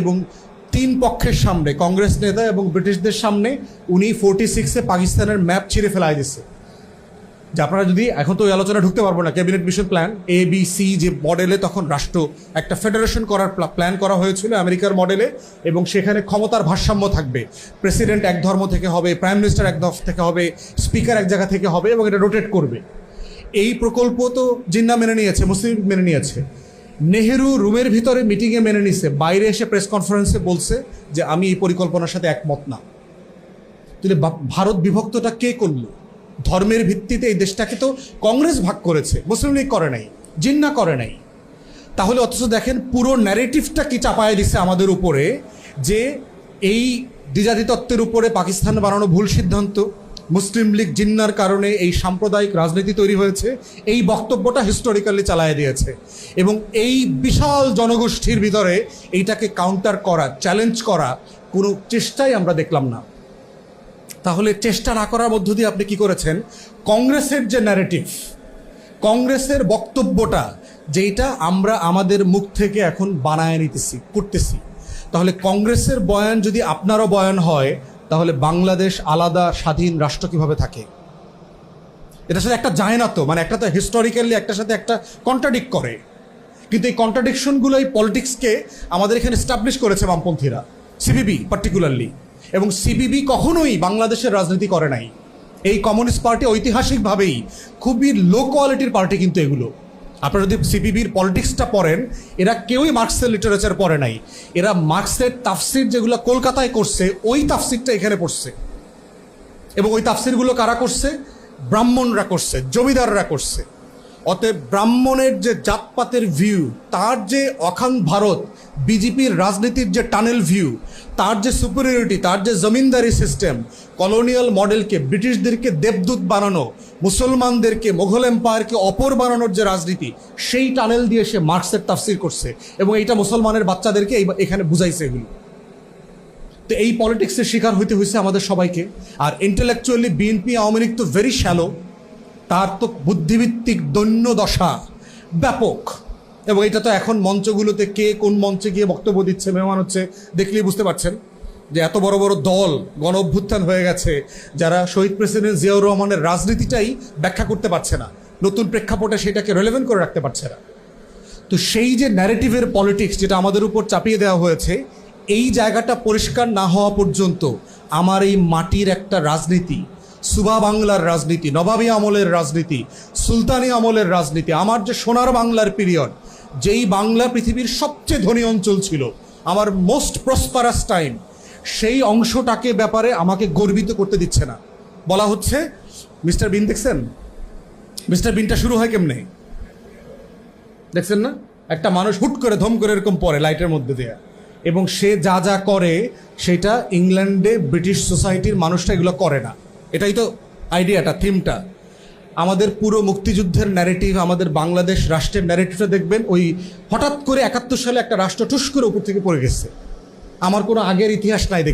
এবং তিন পক্ষের সামনে, কংগ্রেস নেতা এবং ব্রিটিশদের সামনে, উনি ফোরটি সিক্সে পাকিস্তানের ম্যাপ ছিঁড়ে ফেলাই দিচ্ছে যে আপনারা যদি এখন তো ওই আলোচনা ঢুকতে পারব না cabinet mission plan A B C যে মডেলে তখন রাষ্ট্র, একটা ফেডারেশন করার প্ল্যান করা হয়েছিল আমেরিকার মডেলে এবং সেখানে ক্ষমতার ভারসাম্য থাকবে। প্রেসিডেন্ট এক ধর্ম থেকে হবে প্রাইম মিনিস্টার এক ধর্ম থেকে হবে স্পিকার এক জায়গা থেকে হবে, এবং এটা রোটেট করবে। এই প্রকল্প তো জিন্না মেনে নিয়েছে, মুসলিম মেনে নিয়েছে। নেহেরু রুমের ভিতরে মিটিংয়ে মেনে নিছে, বাইরে এসে প্রেস কনফারেন্সে বলছে যে আমি এই পরিকল্পনার সাথে একমত না। তাহলে ভারত বিভক্তটা কে করল? ধর্মের ভিত্তিতে এই দেশটাকে তো কংগ্রেস ভাগ করেছে, মুসলিম লীগ করে নাই, জিন্না করে নাই। তাহলে অথচ দেখেন পুরো ন্যারেটিভটা কি চাপায় দিচ্ছে আমাদের উপরে, যে এই দ্বিজাতি তত্ত্বের উপরে পাকিস্তান বানানো ভুল সিদ্ধান্ত মুসলিম লীগ জিন্নার কারণে এই সাম্প্রদায়িক রাজনীতি তৈরি হয়েছে, এই বক্তব্যটা হিস্টোরিক্যালি চালায় দিয়েছে এবং এই বিশাল জনগোষ্ঠীর ভিতরে এইটাকে কাউন্টার করা চ্যালেঞ্জ করা কোনো চেষ্টাই আমরা দেখলাম না। তাহলে চেষ্টা না করার মধ্য দিয়ে আপনি কি করেছেন? কংগ্রেসের যে ন্যারেটিভ কংগ্রেসের বক্তব্যটা যেটা আমরা আমাদের মুখ থেকে এখন বানায় নিতেছি করতেছি তাহলে কংগ্রেসের বয়ান যদি আপনারও বয়ান হয় তাহলে বাংলাদেশ আলাদা স্বাধীন রাষ্ট্র কীভাবে থাকে? এটার সাথে একটা যায় না তো মানে একটা তো হিস্টোরিক্যালি একটার সাথে একটা কন্ট্রাডিক্ট করে। কিন্তু এই কন্ট্রাডিকশনগুলো এই পলিটিক্সকে আমাদের এখানে স্টাবলিশ করেছে বামপন্থীরা সিবিবি পার্টিকুলারলি এবং সিবিবি কখনোই বাংলাদেশের রাজনীতি করে নাই। এই কমিউনিস্ট পার্টি ঐতিহাসিকভাবেই খুবই লো কোয়ালিটির পার্টি কিন্তু এগুলো। আপনারা যদি সিপিবির পলিটিক্সটা পড়েন, এরা কেউই মার্ক্সের লিটারেচার পড়ে নাই। এরা মার্ক্সের তাফসির যেগুলো কলকাতায় করছে, ওই তাফসিরটা এখানে পড়ছে। এবং ওই তাফসিরগুলো কারা করছে? ব্রাহ্মণরা করছে, জমিদাররা করছে। অতএব ব্রাহ্মণের যে জাতপাতের ভিউ তার যে অখান ভারত, বিজেপির রাজনীতির যে টানেল ভিউ তার যে সুপিরিয়রিটি তার যে জমিনদারি সিস্টেম কলোনিয়াল মডেলকে ব্রিটিশদেরকে দেবদূত বানানো, মুসলমানদেরকে, মোঘল এম্পায়ারকে অপর বানানোর যে রাজনীতি, সেই টানেল দিয়ে সে মার্কসের তাফসির করছে এবং এইটা মুসলমানের বাচ্চাদেরকে এখানে বুঝাইছে এগুলো। তো এই পলিটিক্সের শিকার হইতে হয়েছে আমাদের সবাইকে। আর ইন্টেলেকচুয়ালি বিএনপি আওয়ামী লীগ তো ভেরি শ্যালো তার তো বুদ্ধিভিত্তিক দৈন্য দশা ব্যাপক। এবং এটা তো এখন মঞ্চগুলোতে কে কোন মঞ্চে গিয়ে বক্তব্য দিচ্ছে, মেহমান হচ্ছে, দেখলেই বুঝতে পারছেন যে এত বড় বড় দল গণ অভ্যুত্থান হয়ে গেছে, যারা শহীদ প্রেসিডেন্ট জিয়াউর রহমানের রাজনীতিটাই ব্যাখ্যা করতে পারছে না, নতুন প্রেক্ষাপটে সেটাকে রেলেভেন্ট করে রাখতে পারছে না। তো সেই যে ন্যারেটিভের পলিটিক্স যেটা আমাদের উপর চাপিয়ে দেওয়া হয়েছে, এই জায়গাটা পরিষ্কার না হওয়া পর্যন্ত আমার এই মাটির একটা রাজনীতি সুবা বাংলার রাজনীতি, নবাবী আমলের রাজনীতি, সুলতানি আমলের রাজনীতি, আমার যে সোনার বাংলার পিরিয়ড, যেই বাংলা পৃথিবীর সবচেয়ে ধনী অঞ্চল ছিল, আমার মোস্ট প্রসপারাস টাইম সেই অংশটাকে ব্যাপারে আমাকে গর্বিত করতে দিচ্ছে না। বলা হচ্ছে, মিস্টার বিন দেখছেন? মিস্টার বিনটা শুরু হয় কেমনে? দেখছেন না? একটা মানুষ হুট করে ধম করে এরকম পড়ে লাইটের মধ্যে দিয়ে। এবং সে যা যা করে, সেটা ইংল্যান্ডে ব্রিটিশ সোসাইটির মানুষটা এগুলো করে না। এটাই তো আইডিয়াটা থিমটা আমাদের পুরো মুক্তিযুদ্ধের ন্যারেটিভ আমাদের বাংলাদেশ রাষ্ট্রের ন্যারেটিভটা দেখবেন, ওই হঠাৎ করে একাত্তর সালে একটা রাষ্ট্র ঠুস করে উপর থেকে পড়ে গেছে। আমার কোনো আগের ইতিহাস নাই দেখবেন।